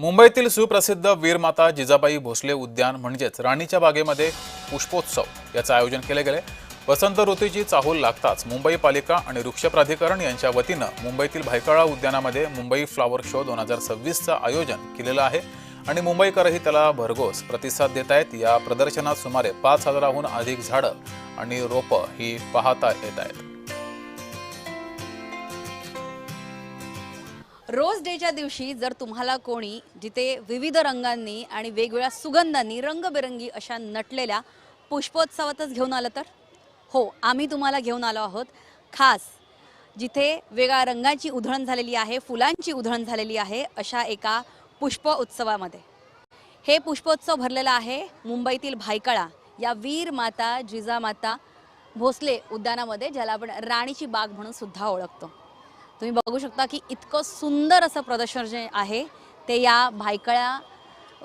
मुंबईतील सुप्रसिद्ध वीरमाता जिजाबाई भोसले उद्यान म्हणजेच राणीच्या बागेमध्ये पुष्पोत्सव याचं आयोजन केले गेले वसंत ऋतूची चाहूल लागताच मुंबई पालिका आणि वृक्ष प्राधिकरण यांच्या वतीनं मुंबईतील भायखळा उद्यानामध्ये मुंबई फ्लॉवर शो दोन हजार सव्वीसचं आयोजन केलेलं आहे आणि मुंबईकरही त्याला भरघोस प्रतिसाद देत आहेत या प्रदर्शनात सुमारे पाच हजाराहून अधिक झाडं आणि रोपं ही पाहता येत आहेत रोज डेच्या दिवशी जर तुम्हाला कोणी जिथे विविध रंगांनी आणि वेगवेगळ्या सुगंधांनी रंगबेरंगी अशा नटलेल्या पुष्पोत्सवातच घेऊन आलं तर? हो आम्ही तुम्हाला घेऊन आलो आहोत. खास जिथे वेगळ्या रंगाची उधळण झालेली आहे फुलांची उधळण झालेली आहे अशा एका पुष्प उत्सवामध्ये हे पुष्पोत्सव भरलेला आहे मुंबईतील भायकळा या वीर माता जिजामाता भोसले उद्यानामध्ये ज्याला आपण राणीची बाग म्हणून सुद्धा ओळखतो. तुम्ही बघू शकता की इतकं सुंदर असं प्रदर्शन जे आहे ते या भायकळ्या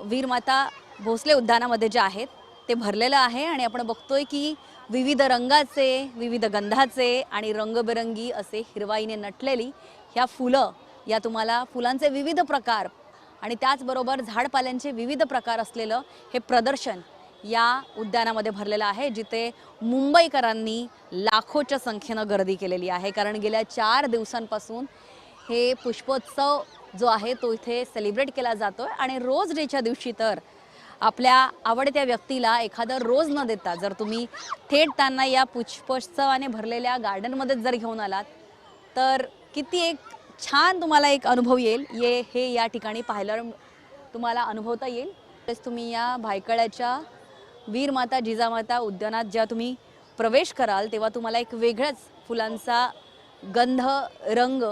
वीरमाता भोसले उद्यानामध्ये जे आहेत ते भरलेलं आहे आणि आपण बघतोय की विविध रंगाचे विविध गंधाचे आणि रंगबेरंगी असे हिरवाईने नटलेली ह्या फुलं या तुम्हाला फुलांचे विविध प्रकार आणि त्याचबरोबर झाडपाल्यांचे विविध प्रकार असलेलं हे प्रदर्शन या उद्यानामध्ये भरलेलं आहे जिथे मुंबईकरांनी लाखोच्या संख्येनं गर्दी केलेली आहे. कारण गेल्या चार दिवसांपासून हे पुष्पोत्सव जो आहे तो इथे सेलिब्रेट केला जातो आहे आणि रोज डेच्या दिवशी तर आपल्या आवडत्या व्यक्तीला एखादं रोज न देता जर तुम्ही थेट त्यांना या पुष्पोत्सवाने भरलेल्या गार्डनमध्येच जर घेऊन आलात तर किती एक छान तुम्हाला एक अनुभव येईल. ये हे या ठिकाणी पाहायला तुम्हाला अनुभवता येईल. तेच तुम्ही या भायकळ्याच्या वीरमाता जिजामाता उद्यानात ज्या तुम्ही प्रवेश कराल तेव्हा तुम्हाला एक वेगळाच फुलांचा गंध रंग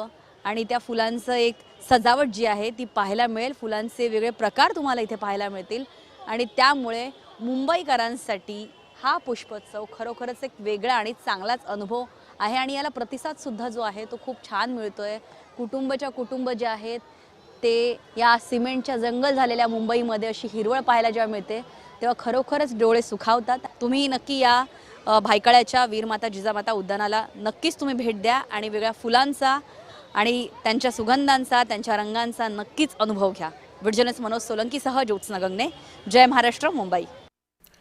आणि त्या फुलांचं एक सजावट जी आहे ती पाहायला मिळेल. फुलांचे वेगळे प्रकार तुम्हाला इथे पाहायला मिळतील. आणि त्यामुळे मुंबईकरांसाठी हा पुष्पोत्सव खरोखरच एक वेगळा आणि चांगलाच अनुभव आहे. आणि याला प्रतिसादसुद्धा जो आहे तो खूप छान मिळतो आहे कुटुंबच्या कुटुंब जे आहेत ते या सिमेंटच्या जंगल झालेल्या मुंबईमध्ये अशी हिरवळ पाहायला जेव्हा मिळते तेव्हा खरोखरच डोळे सुखावतात. तुम्ही नक्की या भायकळ्याच्या वीरमाता जिजामाता उद्यानाला नक्कीच तुम्ही भेट द्या आणि वेगळ्या फुलांचा आणि त्यांच्या सुगंधांचा त्यांच्या रंगांचा नक्कीच अनुभव घ्या. विडजनस मनोज सोलंकीसह ज्योत्सनगंगने. जय महाराष्ट्र मुंबई.